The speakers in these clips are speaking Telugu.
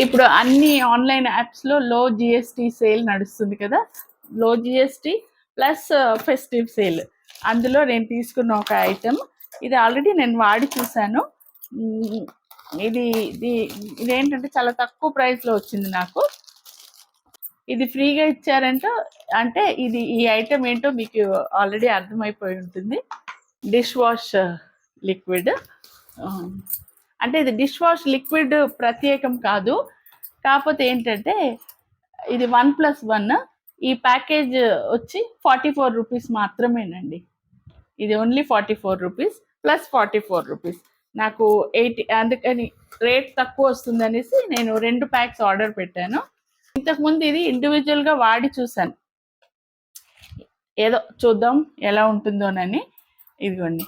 ఇప్పుడు అన్ని ఆన్లైన్ యాప్స్లో లో జిఎస్టీ సేల్ నడుస్తుంది కదా? లో జిఎస్టీ ప్లస్ ఫెస్టివ్ సేల్. అందులో నేను తీసుకున్న ఒక ఐటెం ఇది ఆల్రెడీ నేను వాడి చూశాను. ఇది ఇది ఇదేంటంటే చాలా తక్కువ ప్రైస్లో వచ్చింది నాకు. ఇది ఫ్రీగా ఇచ్చారంటే. అంటే ఇది ఈ ఐటెం ఏంటో మీకు ఆల్రెడీ అర్థమైపోయి ఉంటుంది. Dish wash liquid. అంటే ఇది డిష్ వాష్ లిక్విడ్ ప్రత్యేకం కాదు. కాకపోతే ఏంటంటే ఇది వన్ ప్లస్ వన్. ఈ ప్యాకేజ్ వచ్చి ఫార్టీ ఫోర్ రూపీస్ మాత్రమేనండి. ఇది only forty four rupees plus forty four rupees. నాకు ఎయిటీ అందుకని రేట్ తక్కువ వస్తుందనేసి నేను రెండు ప్యాక్స్ ఆర్డర్ పెట్టాను. ఇంతకుముందు ఇది ఇండివిజువల్గా వాడి చూశాను. ఏదో చూద్దాం ఎలా ఉంటుందోనని. ఇదిగోండి.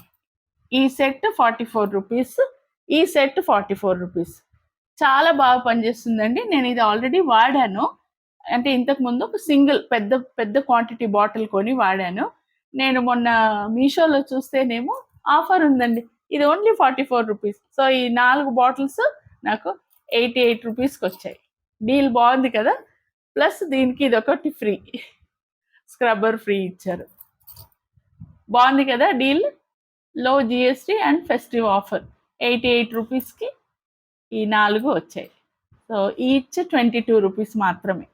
ఈ సెట్ ఫార్టీ ఫోర్ రూపీస్. ఈ సెట్ ఫార్టీ ఫోర్ రూపీస్. చాలా బాగా పనిచేస్తుందండి. నేను ఇది ఆల్రెడీ వాడాను. అంటే ఇంతకు ముందు ఒక సింగిల్ పెద్ద పెద్ద క్వాంటిటీ బాటిల్ కొని వాడాను. నేను మొన్న మీషోలో చూస్తేనేమో ఆఫర్ ఉందండి. ఇది only forty four rupees. So ఈ నాలుగు బాటిల్స్ నాకు ఎయిటీ ఎయిట్ రూపీస్కి వచ్చాయి. డీల్ బాగుంది కదా? ప్లస్ దీనికి ఇది ఒకటి ఫ్రీ. స్క్రబ్బర్ ఫ్రీ ఇచ్చారు. బాగుంది కదా deal? Low GST and festive offer. Eighty eight రూపీస్కి ఈ నాలుగు వచ్చాయి. So each twenty two rupees మాత్రమే.